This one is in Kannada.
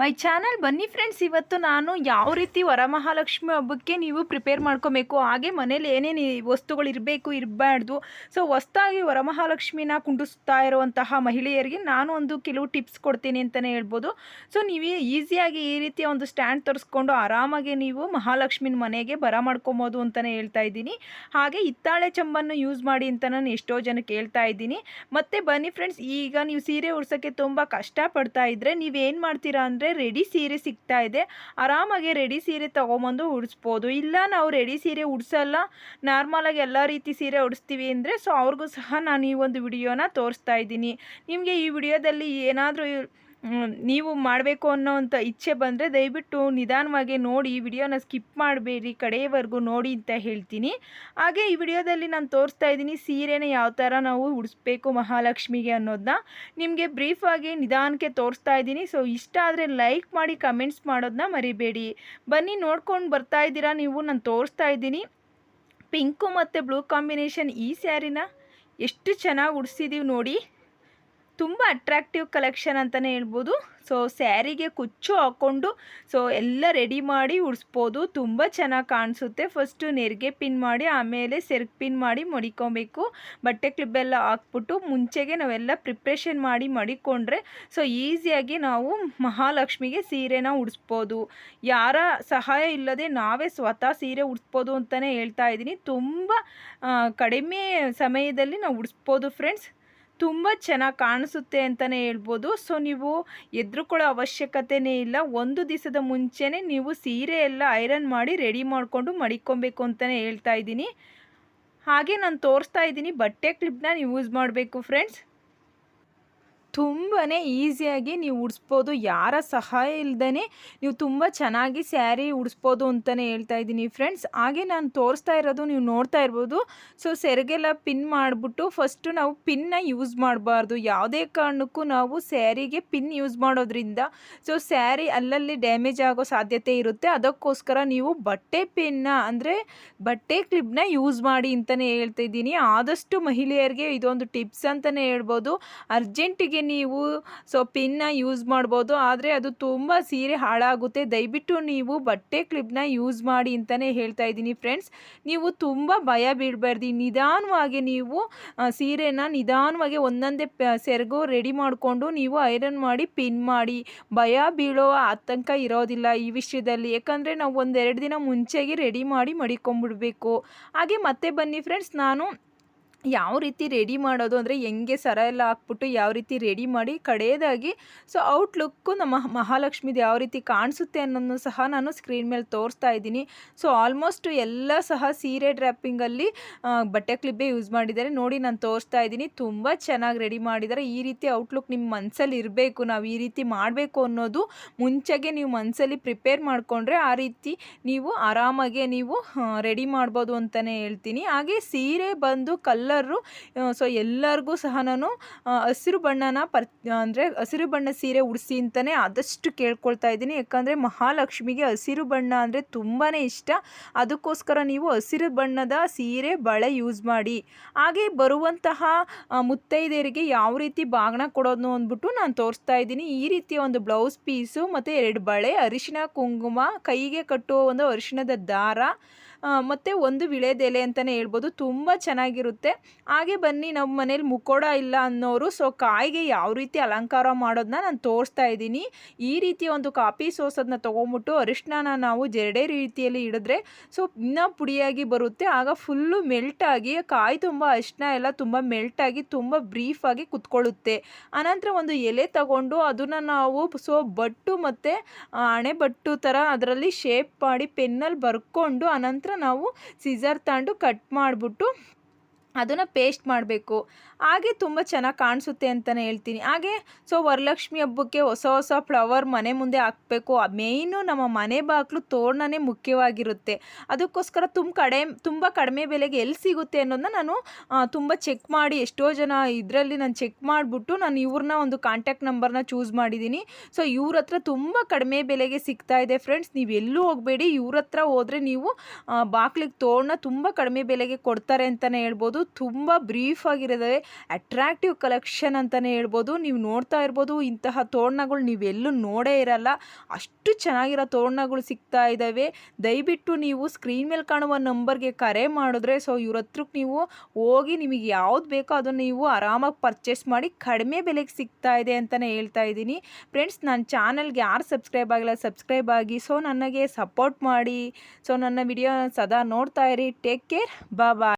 my channel ಬನ್ನಿ ಫ್ರೆಂಡ್ಸ್ ಇವತ್ತು ನಾನು ಯಾವ ರೀತಿ ವರಮಹಾಲಕ್ಷ್ಮಿ ಹಬ್ಬಕ್ಕೆ ನೀವು ಪ್ರಿಪೇರ್ ಮಾಡ್ಕೋಬೇಕು, ಹಾಗೆ ಮನೇಲಿ ಏನೇನು ವಸ್ತುಗಳು ಇರಬೇಕು, ಇರಬಾರ್ದು ಸೊ ಹೊಸ್ತಾಗಿ ವರಮಹಾಲಕ್ಷ್ಮಿನ ಕುಂಡಿಸ್ತಾ ಇರುವಂತಹ ಮಹಿಳೆಯರಿಗೆ ನಾನು ಒಂದು ಕೆಲವು ಟಿಪ್ಸ್ ಕೊಡ್ತೀನಿ ಅಂತಲೇ ಹೇಳ್ಬೋದು. ಸೊ ನೀವು ಈಸಿಯಾಗಿ ಈ ರೀತಿಯ ಒಂದು ಸ್ಟ್ಯಾಂಡ್ ತರಿಸ್ಕೊಂಡು ಆರಾಮಾಗಿ ನೀವು ಮಹಾಲಕ್ಷ್ಮಿನ ಮನೆಗೆ ಬರ ಮಾಡ್ಕೊಬೋದು ಅಂತಲೇ ಹೇಳ್ತಾ ಇದ್ದೀನಿ. ಹಾಗೆ ಹಿತ್ತಾಳೆ ಚಂಬನ್ನು ಯೂಸ್ ಮಾಡಿ ಅಂತ ನಾನು ಎಷ್ಟೋ ಜನಕ್ಕೆ ಹೇಳ್ತಾ ಇದ್ದೀನಿ. ಮತ್ತು ಬನ್ನಿ ಫ್ರೆಂಡ್ಸ್ ಈಗ ನೀವು ಸೀರೆ ಉಡ್ಸೋಕ್ಕೆ ತುಂಬ ಕಷ್ಟಪಡ್ತಾ ಇದ್ದರೆ ನೀವೇನು ಮಾಡ್ತೀರಾ ಅಂದರೆ ರೆಡಿ ಸೀರೆ ಸಿಗ್ತಾ ಇದೆ. ಆರಾಮಾಗಿ ರೆಡಿ ಸೀರೆ ತೊಗೊಂಬಂದು ಉಡಿಸ್ಬೋದು. ಇಲ್ಲ ನಾವು ರೆಡಿ ಸೀರೆ ಉಡಿಸಲ್ಲ ನಾರ್ಮಲಾಗಿ ಎಲ್ಲ ರೀತಿ ಸೀರೆ ಉಡಿಸ್ತೀವಿ ಅಂದರೆ ಸೊ ಅವ್ರಿಗೂ ಸಹ ನಾನು ಈ ಒಂದು ವಿಡಿಯೋನ ತೋರಿಸ್ತಾ ಇದ್ದೀನಿ. ನಿಮಗೆ ಈ ವಿಡಿಯೋದಲ್ಲಿ ಏನಾದರೂ ನೀವು ಮಾಡಬೇಕು ಅನ್ನೋವಂಥ ಇಚ್ಛೆ ಬಂದರೆ ದಯವಿಟ್ಟು ನಿಧಾನವಾಗಿ ನೋಡಿ ವಿಡಿಯೋನ ಸ್ಕಿಪ್ ಮಾಡಬೇಡಿ, ಕಡೆಯವರೆಗೂ ನೋಡಿ ಅಂತ ಹೇಳ್ತೀನಿ. ಹಾಗೆ ಈ ವಿಡಿಯೋದಲ್ಲಿ ನಾನು ತೋರಿಸ್ತಾ ಇದ್ದೀನಿ ಸೀರೆನ ಯಾವ ಥರ ನಾವು ಉಡಿಸ್ಬೇಕು ಮಹಾಲಕ್ಷ್ಮಿಗೆ ಅನ್ನೋದನ್ನ ನಿಮಗೆ ಬ್ರೀಫಾಗಿ ನಿಧಾನಕ್ಕೆ ತೋರಿಸ್ತಾ ಇದ್ದೀನಿ. ಸೊ ಇಷ್ಟ ಆದರೆ ಲೈಕ್ ಮಾಡಿ ಕಮೆಂಟ್ಸ್ ಮಾಡೋದನ್ನ ಮರಿಬೇಡಿ. ಬನ್ನಿ, ನೋಡ್ಕೊಂಡು ಬರ್ತಾ ಇದ್ದೀರಾ ನೀವು, ನಾನು ತೋರಿಸ್ತಾ ಇದ್ದೀನಿ. ಪಿಂಕು ಮತ್ತು ಬ್ಲೂ ಕಾಂಬಿನೇಷನ್ ಈ ಸ್ಯಾರಿನ. ಎಷ್ಟು ಚೆನ್ನಾಗಿ ಉಡಿಸಿದ್ದೀವಿ ನೋಡಿ. ತುಂಬ ಅಟ್ರಾಕ್ಟಿವ್ ಕಲೆಕ್ಷನ್ ಅಂತಲೇ ಹೇಳ್ಬೋದು. ಸೊ ಸ್ಯಾರಿಗೆ ಕುಚ್ಚು ಹಾಕ್ಕೊಂಡು ಸೊ ಎಲ್ಲ ರೆಡಿ ಮಾಡಿ ಉಡಿಸ್ಬೋದು. ತುಂಬ ಚೆನ್ನಾಗಿ ಕಾಣಿಸುತ್ತೆ. ಫಸ್ಟು ನೆರಿಗೆ ಪಿನ್ ಮಾಡಿ, ಆಮೇಲೆ ಸೆರ್ಗ್ ಪಿನ್ ಮಾಡಿ ಮಡಿಕೊಬೇಕು. ಬಟ್ಟೆ ಕ್ಲಿಬ್ಬೆಲ್ಲ ಹಾಕ್ಬಿಟ್ಟು ಮುಂಚೆಗೆ ನಾವೆಲ್ಲ ಪ್ರಿಪ್ರೇಷನ್ ಮಾಡಿ ಮಡಿಕೊಂಡ್ರೆ ಸೊ ಈಸಿಯಾಗಿ ನಾವು ಮಹಾಲಕ್ಷ್ಮಿಗೆ ಸೀರೆನ ಉಡಿಸ್ಬೋದು. ಯಾರ ಸಹಾಯ ಇಲ್ಲದೆ ನಾವೇ ಸ್ವತಃ ಸೀರೆ ಉಡಿಸ್ಬೋದು ಅಂತಲೇ ಹೇಳ್ತಾ ಇದ್ದೀನಿ. ತುಂಬ ಕಡಿಮೆ ಸಮಯದಲ್ಲಿ ನಾವು ಉಡಿಸ್ಬೋದು ಫ್ರೆಂಡ್ಸ್ ತುಂಬ ಚೆನ್ನಾಗಿ ಕಾಣಿಸುತ್ತೆ ಅಂತಲೇ ಹೇಳ್ಬೋದು. ಸೊ, ನೀವು ಎದ್ರುಕೊಳ್ಳೋ ಅವಶ್ಯಕತೆಯೇ ಇಲ್ಲ. ಒಂದು ದಿವಸದ ಮುಂಚೆನೇ ನೀವು ಸೀರೆ ಎಲ್ಲ ಐರನ್ ಮಾಡಿ ರೆಡಿ ಮಾಡಿಕೊಂಡು ಮಡಿಕೊಬೇಕು ಅಂತಲೇ ಹೇಳ್ತಾ ಇದ್ದೀನಿ. ಹಾಗೆ ನಾನು ತೋರಿಸ್ತಾ ಇದ್ದೀನಿ. ಬಟ್ಟೆ ಕ್ಲಿಪ್ನ ಯೂಸ್ ಮಾಡಬೇಕು ಫ್ರೆಂಡ್ಸ್ ತುಂಬಾ ಈಸಿಯಾಗಿ ನೀವು ಉಡಿಸ್ಬೋದು. ಯಾರ ಸಹಾಯ ಇಲ್ಲದೇ ನೀವು ತುಂಬ ಚೆನ್ನಾಗಿ ಸ್ಯಾರಿ ಉಡಿಸ್ಬೋದು ಅಂತಲೇ ಹೇಳ್ತಾ ಇದ್ದೀನಿ ಫ್ರೆಂಡ್ಸ್. ಹಾಗೆ ನಾನು ತೋರಿಸ್ತಾ ಇರೋದು ನೀವು ನೋಡ್ತಾ ಇರ್ಬೋದು. ಸೊ, ಸೆರಿಗೆಲ್ಲ ಪಿನ್ ಮಾಡಿಬಿಟ್ಟು ಫಸ್ಟು ನಾವು ಪಿನ್ನ ಯೂಸ್ ಮಾಡಬಾರ್ದು. ಯಾವುದೇ ಕಾರಣಕ್ಕೂ ನಾವು ಸ್ಯಾರಿಗೆ ಪಿನ್ ಯೂಸ್ ಮಾಡೋದ್ರಿಂದ ಸೊ, ಸ್ಯಾರಿ ಅಲ್ಲಲ್ಲಿ ಡ್ಯಾಮೇಜ್ ಆಗೋ ಸಾಧ್ಯತೆ ಇರುತ್ತೆ. ಅದಕ್ಕೋಸ್ಕರ ನೀವು ಬಟ್ಟೆ ಪಿನ್ನ ಅಂದರೆ ಬಟ್ಟೆ ಕ್ಲಿಪ್ನ ಯೂಸ್ ಮಾಡಿ ಅಂತಲೇ ಹೇಳ್ತಾ ಇದ್ದೀನಿ. ಆದಷ್ಟು ಮಹಿಳೆಯರಿಗೆ ಇದೊಂದು ಟಿಪ್ಸ್ ಅಂತಲೇ ಹೇಳ್ಬೋದು. ಅರ್ಜೆಂಟಿಗೆ ನೀವು, ಸೊ ಪಿನ್ನ ಯೂಸ್ ಮಾಡ್ಬೋದು. ಆದರೆ ಅದು ತುಂಬ ಸೀರೆ ಹಾಳಾಗುತ್ತೆ. ದಯವಿಟ್ಟು ನೀವು ಬಟ್ಟೆ ಕ್ಲಿಪ್ನ ಯೂಸ್ ಮಾಡಿ ಅಂತಲೇ ಹೇಳ್ತಾ ಇದ್ದೀನಿ ಫ್ರೆಂಡ್ಸ್ ನೀವು ತುಂಬ ಭಯ ಬೀಳಬಾರ್ದು. ನಿಧಾನವಾಗಿ ನೀವು ಸೀರೆನ ನಿಧಾನವಾಗಿ ಒಂದೊಂದೇ ಸೆರಗು ರೆಡಿ ಮಾಡಿಕೊಂಡು ನೀವು ಐರನ್ ಮಾಡಿ ಪಿನ್ ಮಾಡಿ, ಭಯ ಬೀಳೋ ಆತಂಕ ಇರೋದಿಲ್ಲ ಈ ವಿಷಯದಲ್ಲಿ. ಯಾಕಂದರೆ ನಾವು ಒಂದೆರಡು ದಿನ ಮುಂಚೆಗೆ ರೆಡಿ ಮಾಡಿ ಮಡಿಕೊಂಡ್ಬಿಡ್ಬೇಕು. ಹಾಗೆ ಮತ್ತೆ ಬನ್ನಿ ಫ್ರೆಂಡ್ಸ್ ನಾನು ಯಾವ ರೀತಿ ರೆಡಿ ಮಾಡೋದು ಅಂದರೆ ಹೆಂಗೆ ಸರ ಎಲ್ಲ ಹಾಕ್ಬಿಟ್ಟು ಯಾವ ರೀತಿ ರೆಡಿ ಮಾಡಿ ಕಡೆಯದಾಗಿ ಸೊ ಔಟ್ಲುಕ್ಕು ನಮ್ಮ ಮಹಾಲಕ್ಷ್ಮಿದು ಯಾವ ರೀತಿ ಕಾಣಿಸುತ್ತೆ ಅನ್ನೋದನ್ನು ಸಹ ನಾನು ಸ್ಕ್ರೀನ್ ಮೇಲೆ ತೋರಿಸ್ತಾ ಇದ್ದೀನಿ. ಸೊ ಆಲ್ಮೋಸ್ಟ್ ಎಲ್ಲ ಸಹ ಸೀರೆ ಡ್ರ್ಯಾಪಿಂಗಲ್ಲಿ ಬಟ್ಟೆ ಕ್ಲಿಬ್ಬೇ ಯೂಸ್ ಮಾಡಿದ್ದಾರೆ. ನೋಡಿ ನಾನು ತೋರಿಸ್ತಾ ಇದ್ದೀನಿ. ತುಂಬ ಚೆನ್ನಾಗಿ ರೆಡಿ ಮಾಡಿದ್ದಾರೆ. ಈ ರೀತಿ ಔಟ್ಲುಕ್ ನಿಮ್ಮ ಮನಸ್ಸಲ್ಲಿ ಇರಬೇಕು. ನಾವು ಈ ರೀತಿ ಮಾಡಬೇಕು ಅನ್ನೋದು ಮುಂಚೆಗೆ ನೀವು ಮನಸ್ಸಲ್ಲಿ ಪ್ರಿಪೇರ್ ಮಾಡಿಕೊಂಡ್ರೆ ಆ ರೀತಿ ನೀವು ಆರಾಮಾಗೆ ನೀವು ರೆಡಿ ಮಾಡ್ಬೋದು ಅಂತಲೇ ಹೇಳ್ತೀನಿ. ಹಾಗೆ ಸೀರೆ ಬಂದು ಕಲ್ಲ ಕಲ್ಲರು ಸೊ ಎಲ್ಲರಿಗೂ ಸಹ ನಾನು ಹಸಿರು ಬಣ್ಣನ ಪರ್, ಅಂದರೆ ಹಸಿರು ಬಣ್ಣ ಸೀರೆ ಉಡಿಸಿ ಅಂತಲೇ ಆದಷ್ಟು ಕೇಳ್ಕೊಳ್ತಾ ಇದ್ದೀನಿ. ಯಾಕಂದರೆ ಮಹಾಲಕ್ಷ್ಮಿಗೆ ಹಸಿರು ಬಣ್ಣ ಅಂದರೆ ತುಂಬಾ ಇಷ್ಟ. ಅದಕ್ಕೋಸ್ಕರ ನೀವು ಹಸಿರು ಬಣ್ಣದ ಸೀರೆ ಬಳೆ ಯೂಸ್ ಮಾಡಿ. ಹಾಗೆ ಬರುವಂತಹ ಮುತ್ತೈದೆಯರಿಗೆ ಯಾವ ರೀತಿ ಬಾಗಣ ಕೊಡೋದು ಅಂದ್ಬಿಟ್ಟು ನಾನು ತೋರಿಸ್ತಾ ಇದ್ದೀನಿ. ಈ ರೀತಿಯ ಒಂದು ಬ್ಲೌಸ್ ಪೀಸು ಮತ್ತು ಎರಡು ಬಳೆ, ಅರಿಶಿನ, ಕುಂಕುಮ, ಕೈಗೆ ಕಟ್ಟುವ ಒಂದು ಅರಿಶಿಣದ ದಾರ ಮತ್ತು ಒಂದು ವಿಳೆದೆಲೆ ಅಂತಲೇ ಹೇಳ್ಬೋದು. ತುಂಬ ಚೆನ್ನಾಗಿರುತ್ತೆ. ಹಾಗೆ ಬನ್ನಿ ನಮ್ಮ ಮನೇಲಿ ಮುಕ್ಕೋಡ ಇಲ್ಲ ಅನ್ನೋರು, ಸೊ ಕಾಯಿಗೆ ಯಾವ ರೀತಿ ಅಲಂಕಾರ ಮಾಡೋದನ್ನ ನಾನು ತೋರಿಸ್ತಾ ಇದ್ದೀನಿ. ಈ ರೀತಿಯ ಒಂದು ಕಾಪಿ ಸೋಸದನ್ನ ತೊಗೊಂಬಿಟ್ಟು ಅರಿಶಿನ ನಾವು ಜರಡೆ ರೀತಿಯಲ್ಲಿ ಇಡಿದ್ರೆ ಸೊ ಇನ್ನೂ ಪುಡಿಯಾಗಿ ಬರುತ್ತೆ. ಆಗ ಫುಲ್ಲು ಮೆಲ್ಟಾಗಿ ಕಾಯಿ ತುಂಬ ಅರಿಶಿನ ಎಲ್ಲ ತುಂಬ ಮೆಲ್ಟಾಗಿ ತುಂಬ ಬ್ರೀಫಾಗಿ ಕುತ್ಕೊಳ್ಳುತ್ತೆ. ಆನಂತರ ಒಂದು ಎಲೆ ತಗೊಂಡು ಅದನ್ನು ನಾವು, ಸೊ ಬಟ್ಟು ಮತ್ತು ಹಣೆ ಬಟ್ಟು ಥರ ಅದರಲ್ಲಿ ಶೇಪ್ ಮಾಡಿ, ಪೆನ್ನಲ್ಲಿ ಬರ್ಕೊಂಡು ಅನಂತರ ನಾವು ಸಿಸರ್ ತಗೊಂಡು ಕಟ್ ಮಾಡಿಬಿಟ್ಟು ಅದನ್ನು ಪೇಸ್ಟ್ ಮಾಡಬೇಕು. ಹಾಗೆ ತುಂಬ ಚೆನ್ನಾಗಿ ಕಾಣಿಸುತ್ತೆ ಅಂತಲೇ ಹೇಳ್ತೀನಿ. ಹಾಗೆ ಸೊ ವರಲಕ್ಷ್ಮಿ ಹಬ್ಬಕ್ಕೆ ಹೊಸ ಹೊಸ ಫ್ಲವರ್ ಮನೆ ಮುಂದೆ ಹಾಕಬೇಕು. ಮೇಯ್ನು ನಮ್ಮ ಮನೆ ಬಾಗಿಲು ತೋರಣನೇ ಮುಖ್ಯವಾಗಿರುತ್ತೆ. ಅದಕ್ಕೋಸ್ಕರ ತುಂಬ ಕಡೆ, ತುಂಬ ಕಡಿಮೆ ಬೆಲೆಗೆ ಎಲ್ಲಿ ಸಿಗುತ್ತೆ ಅನ್ನೋದನ್ನ ನಾನು ತುಂಬ ಚೆಕ್ ಮಾಡಿ, ಎಷ್ಟೋ ಜನ ಇದರಲ್ಲಿ ನಾನು ಚೆಕ್ ಮಾಡಿಬಿಟ್ಟು ನಾನು ಇವ್ರನ್ನ ಒಂದು ಕಾಂಟ್ಯಾಕ್ಟ್ ನಂಬರ್ನ ಚೂಸ್ ಮಾಡಿದ್ದೀನಿ. ಸೊ ಇವ್ರ ಹತ್ರ ತುಂಬ ಕಡಿಮೆ ಬೆಲೆಗೆ ಸಿಗ್ತಾ ಇದೆ ಫ್ರೆಂಡ್ಸ್ ನೀವು ಎಲ್ಲೂ ಹೋಗಬೇಡಿ. ಇವ್ರ ಹತ್ರ ಹೋದರೆ ನೀವು ಬಾಗಿಲಿಗೆ ತೋರಣ ತುಂಬ ಕಡಿಮೆ ಬೆಲೆಗೆ ಕೊಡ್ತಾರೆ ಅಂತಲೇ ಹೇಳ್ಬೋದು. ಹೇಳ್ಬೋದು ತುಂಬ ಬ್ರೀಫ್ ಆಗಿರೋದೇ ಅಟ್ರಾಕ್ಟಿವ್ ಕಲೆಕ್ಷನ್ ಅಂತಲೇ ಹೇಳ್ಬೋದು. ನೀವು ನೋಡ್ತಾ ಇರ್ಬೋದು, ಇಂತಹ ತೋರಣಗಳು ನೀವೆಲ್ಲೂ ನೋಡೇ ಇರಲ್ಲ. ಅಷ್ಟು ಚೆನ್ನಾಗಿರೋ ತೋರಣಗಳು ಸಿಗ್ತಾ ಇದ್ದಾವೆ ದಯವಿಟ್ಟು ನೀವು ಸ್ಕ್ರೀನ್ ಮೇಲೆ ಕಾಣುವ ನಂಬರ್ಗೆ ಕರೆ ಮಾಡಿದ್ರೆ ಸೊ ಇವ್ರ ಹತ್ರಕ್ಕೆ ನೀವು ಹೋಗಿ ನಿಮಗೆ ಯಾವ್ದು ಬೇಕೋ ಅದನ್ನು ನೀವು ಆರಾಮಾಗಿ ಪರ್ಚೇಸ್ ಮಾಡಿ ಕಡಿಮೆ ಬೆಲೆಗೆ ಸಿಗ್ತಾ ಇದೆ ಅಂತಲೇ ಹೇಳ್ತಾ ಇದ್ದೀನಿ. ಫ್ರೆಂಡ್ಸ್ ನನ್ನ ಚಾನಲ್ಗೆ ಯಾರು ಸಬ್ಸ್ಕ್ರೈಬ್ ಆಗಿಲ್ಲ ಸಬ್ಸ್ಕ್ರೈಬ್ ಆಗಿ ಸೊ ನನಗೆ ಸಪೋರ್ಟ್ ಮಾಡಿ ಸೊ ನನ್ನ ವಿಡಿಯೋ ಸದಾ ನೋಡ್ತಾ ಇರಿ. ಟೇಕ್ ಕೇರ್ ಬಾ ಬಾಯ್